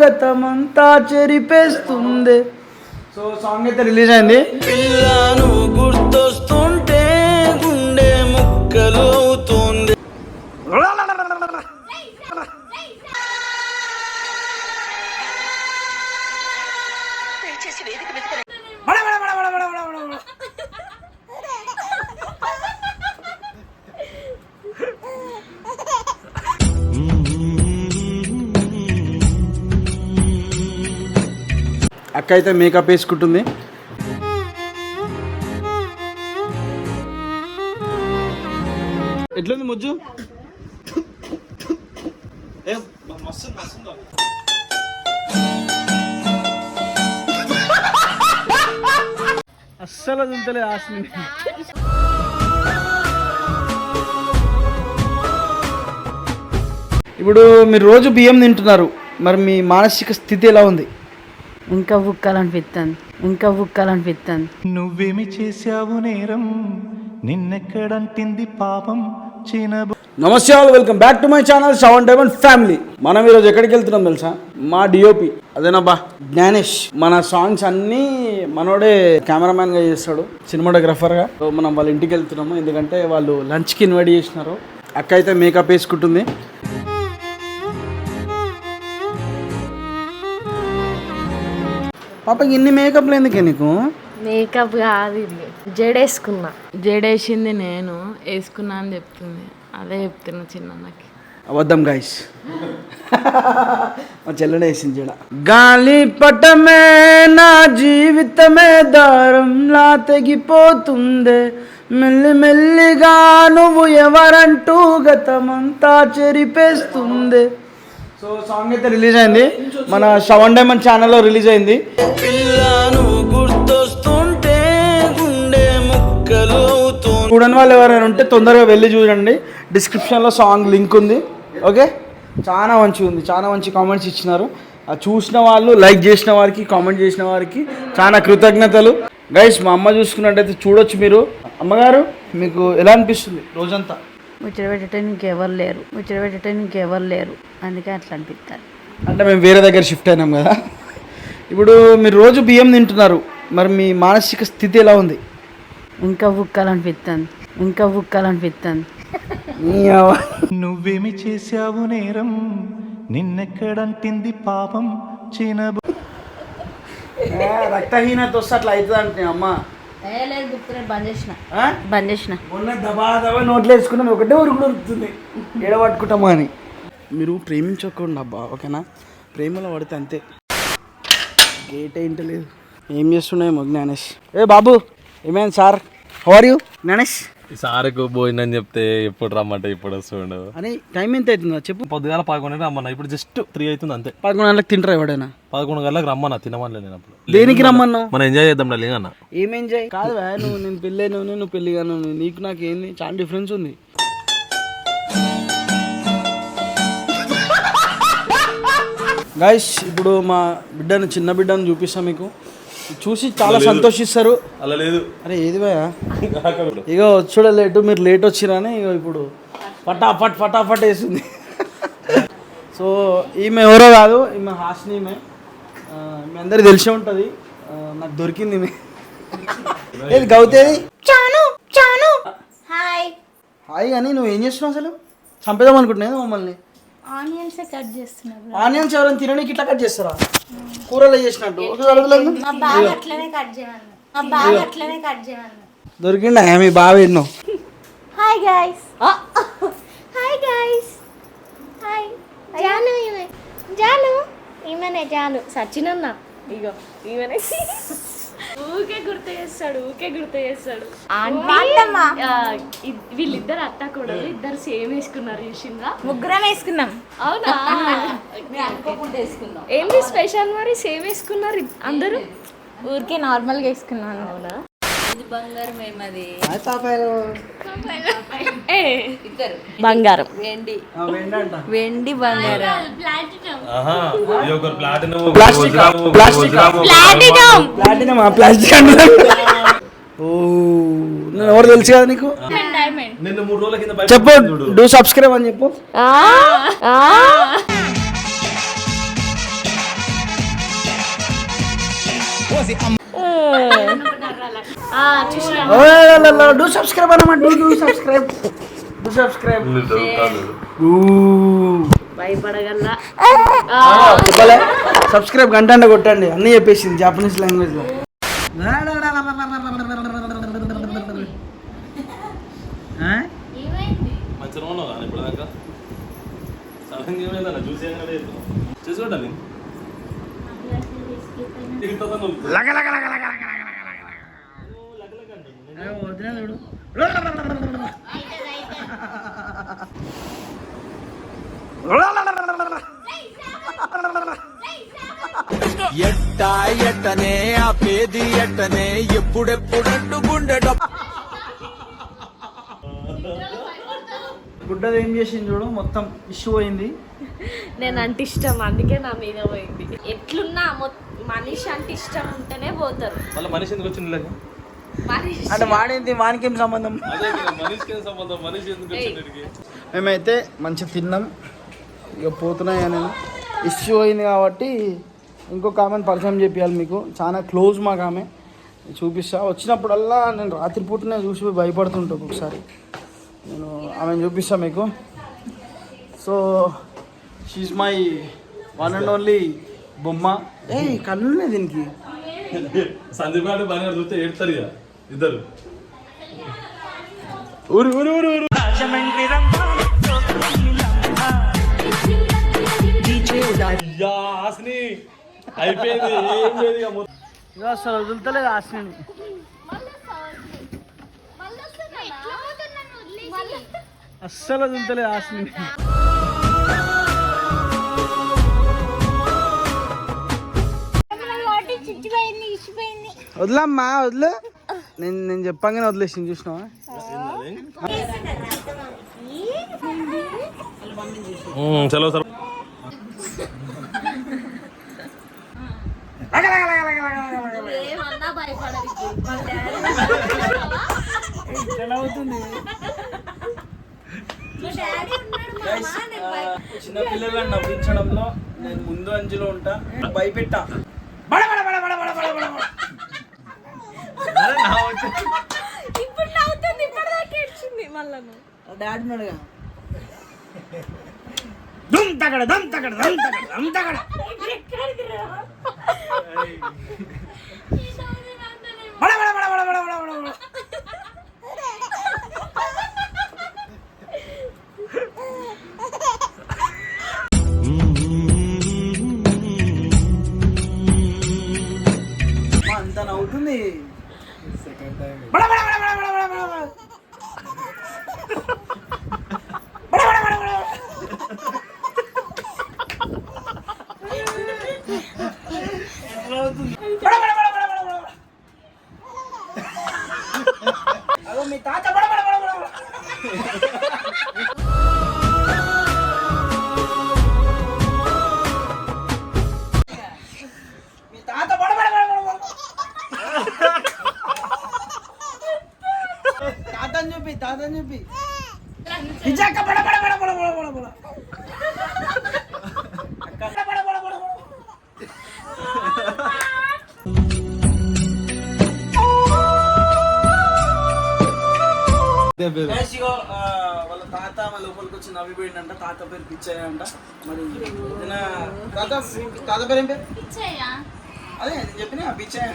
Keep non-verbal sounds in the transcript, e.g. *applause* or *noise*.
గతమంతా చెరిపేస్తుంది. So song అయితే release అయింది. పిల్లను గుర్తొస్తుంటే గుండె ముక్కలు అవుతుంది అక్క అయితే మేకప్ వేసుకుంటుంది. ఎట్లుంది ముజ్జు? అస్సలు తింటలేదు ఆశని ఇప్పుడు మీరు రోజు బియ్యం తింటున్నారు. మరి మీ మానసిక స్థితి ఎలా ఉంది? ఇంకా బుక్కాలనిపిస్తుంది ఇంకా బుక్కాలనిపిస్తుంది నువ్వేమి చేశావు నేరం? నిన్నెక్కడంటింది పాపం? చినబ నమస్తే all welcome back to my channel seven diamond family. మనం ఈరోజు ఎక్కడికి వెళ్తున్నాం తెలుసా? మా డిఓపి అదేనబ్బా. జ్ఞానేష్. మన సాంగ్స్ అన్నీ మనోడే కెమెరామ్యాన్గా చేస్తాడు సినిమాటోగ్రఫర్గా సో మనం వాళ్ళ ఇంటికి వెళ్తున్నాము ఎందుకంటే వాళ్ళు లంచ్కి ఇన్వైట్ చేసినారు. అక్క అయితే మేకప్ వేసుకుంటుంది. పాపకి ఇన్ని మేకప్లు ఎందుకే నీకు? మేకప్ కాదు ఇది జడేసుకున్నా. జడేసింది నేను వేసుకున్నా అని చెప్తుంది. అదే చెప్తున్నా చిన్నకి అబద్ధం గాయస్ మా చెల్లెడే వేసింది చెడ గాలి పటమే నా జీవితమే దారంలా తెగిపోతుందే. మెల్లి మెల్లిగా నువ్వు ఎవరంటూ గతమంతా చెరిపేస్తుంది. సో సాంగ్ అయితే రిలీజ్ అయింది. మన సెవెన్ డైమండ్ ఛానల్లో రిలీజ్ అయింది. చూడని వాళ్ళు ఎవరైనా ఉంటే తొందరగా వెళ్ళి చూడండి. డిస్క్రిప్షన్లో సాంగ్ లింక్ ఉంది. ఓకే చాలా మంచిగా ఉంది. చాలా మంచి కామెంట్స్ ఇచ్చినారు. ఆ చూసిన వాళ్ళు లైక్ చేసిన వారికి కామెంట్ చేసిన వారికి చాలా కృతజ్ఞతలు. గైస్ మా అమ్మ చూసుకున్నట్టయితే చూడొచ్చు మీరు. అమ్మగారు మీకు ఎలా అనిపిస్తుంది రోజంతా? ముచ్చట పెట్టడానికి ఎవరు లేరు. ముచ్చట పెట్టడానికి ఎవరు లేరు. అందుకే అట్లా అనిపిస్తుంది అంటే మేము వేరే దగ్గర షిఫ్ట్ అయినాం కదా. ఇప్పుడు మీరు రోజు బియ్యం తింటున్నారు. మరి మీ మానసిక స్థితి ఎలా ఉంది? ఇంకా బుక్కాలనిపిస్తుంది ఇంకా బుక్కాలనిపిస్తుంది. నువ్వేమి చేశావు నేరం? నిన్నెక్కడంటింది పాపం? చినబ ఏ, రక్తహీనత వస్తే అట్లా అవుతుంది అంటే అమ్మ బంద్ చేసిన? బంద్ చేసిన. మొన్న దబా దబా నోట్లో వేసుకున్నాను ఒకటే ఉరుకుడు ఉరుకుతుంది. ఏడబట్టుకుంటామా అని. మీరు ప్రేమించకుండా అబ్బా ఓకేనా? ప్రేమలో పడితే అంతే. గేట్ ఏంటి లేదు. ఏం చేస్తున్నాయేమో జ్ఞానేష్. ఏ బాబు ఏమైంది సార్? How are you Gyanesh. సార్కు పోయిందని చెప్తే ఎప్పుడు రమ్మంటే ఇప్పుడు వస్తుండు. అని టైం ఎంత అవుతుందా చెప్పు. పొద్దుగాల పదకొండు రమ్మన్నా. ఇప్పుడు జస్ట్ త్రీ అవుతుంది అంతే. పదకొండు గంటలకు తింటారా ఎవడైనా? పదకొండు గంటలకు రమ్మన్నా తినమని నేను అప్పుడు. దేనికి రమ్మన్నావు? మనం ఎంజాయ్ చేద్దాం లేంగా అన్న ఏం ఎంజాయ్ కాదు నువ్వు నేను పెళ్ళి అయినావు నువ్వు పెళ్ళి కాను నీకు నాకు ఏంది? చాలా డిఫరెన్స్ ఉంది. గాయస్ ఇప్పుడు మా బిడ్డను చిన్న బిడ్డను చూపిస్తాం మీకు. చూసి చాలా సంతోషిస్తారు. అలా లేదు. అరే ఏది భయ ఇగో చూడ లేటు మీరు లేట్ వచ్చిరని ఇగో ఇప్పుడు ఫటాఫట్ ఫటాఫట్ వేసింది. *laughs* సో ఈమె ఎవరో కాదు ఈమె హాస్ని ఈమె. మీ అందరికి తెలిసే ఉంటుంది. నాకు దొరికింది ఈమె. *laughs* ఏది గౌతేది చాను చాను. హాయ్. హాయ్ కానీ నువ్వు ఏం చేస్తున్నావు అసలు? చంపేదాం అనుకుంటున్నావు మమ్మల్ని? ఆనియన్స్ కట్ చేస్తున్నారు ఆనియన్స్ ఎవరైనా తినడానికి ఇట్లా కట్ చేస్తారా? కూరలో చేసినట్టు. మా బాగా అట్లనే కట్ చేయమన్నా మా బాగా అట్లనే కట్ చేయమన్నా దొరికిండా? మీ బాగా ఎన్నో? Hi guys hi guys hi Jaanu ఈమె. జాను? ఈమెనే జాను. సచినన్న ఇగో ఈమెనే. ఊకే గుర్తు చేస్తాడు ఊకే గుర్తు చేస్తాడు. వీళ్ళిద్దరు అత్త కూడా ఇద్దరు సేమ్ వేసుకున్నారు చూసిందా ముగ్గురం వేసుకున్నాం. అవునా? ఏంది స్పెషల్ మరి? సేమ్ వేసుకున్నారు అందరూ? ఊరికే నార్మల్గా వేసుకున్నాను. అవునా? బంగారం బంగారం. వెండి. వెండి బంగారం. ఎవరు తెలుసు కదా నీకు? చెప్పు డూ సబ్స్క్రైబ్ అని చెప్పు. డూ సబ్స్క్రైబ్ అన్నమాట. Do do subscribe. Do subscribe గంట కొట్టండి. అన్నీ చెప్పేసింది జాపనీస్ లాంగ్వేజ్లో. ఆ? మంచిగా లగ ఎట్ట ఎట్టనే ఆ పేది ఎట్టనే ఎప్పుడెప్పుడంటూ గుండెడు గుడ్డది ఏం చేసింది చూడు మొత్తం ఇష్యూ అయింది నేను అంటే ఇష్టం అందుకే నా మీద పోయింది. ఎట్లున్నా మనిషి అంటే ఇష్టం ఉంటేనే పోతారు. మళ్ళీ మనిషి ఎందుకు వచ్చింది అంటే వాడేంటి వానికేం సంబంధం? అదే కదా, మనిషికి ఏం సంబంధం? మేమైతే మంచి తిన్నాం. ఇక పోతున్నాయి అని. ఇష్యూ అయింది కాబట్టి ఇంకొక ఆమెను పరిచయం చేపించాలి మీకు. చాలా క్లోజ్ మాకు ఆమె. చూపిస్తా. వచ్చినప్పుడల్లా నేను రాత్రిపూటనే చూసి భయపడుతుంటా ఒకసారి నేను ఆమెను చూపిస్తా మీకు. So she's my one and only బొమ్మ. ఏ కళ్ళు దీనికి. సందీప్ గారు బాగా చూస్తే ఏడుతారు ఇక ఇద్దరు. ఊరు ఊరు ఊరు ఊరు. అయిపోయింది ఏం లేదు. ఇక అసలు వదులుతలేదు ఆశని అస్సలు వదులుతలేదు ఆశని వదిలమ్మా వదిలే. నేను నేను చెప్పంగానే వదిలేసింది చూసినావా? చలో సార్ చిన్న పిల్లలను నవ్వించడంలో నేను ముందు అంచులో ఉంటా. భయపెట్టా. ఇప్పుడు నవ్వుతుంది ఇప్పటిదాకా ఏడ్చింది మళ్ళా డాడీ ఉన్నాడుగా దమ్ తగడ దమ్ తగడ దమ్ తగడ దమ్ తగడ. తాతని చూపి తాతని చూపి. నిజాక బడ బడ బడ బడ బడ బడ బడ. వాళ్ళ తాత మా లోపలికి వచ్చి తాత పేరు పిచ్చయ్య అంట. మరి తాత తాత పేరు ఏం పేరు అదే నేను చెప్పిన పిచ్చయ్య.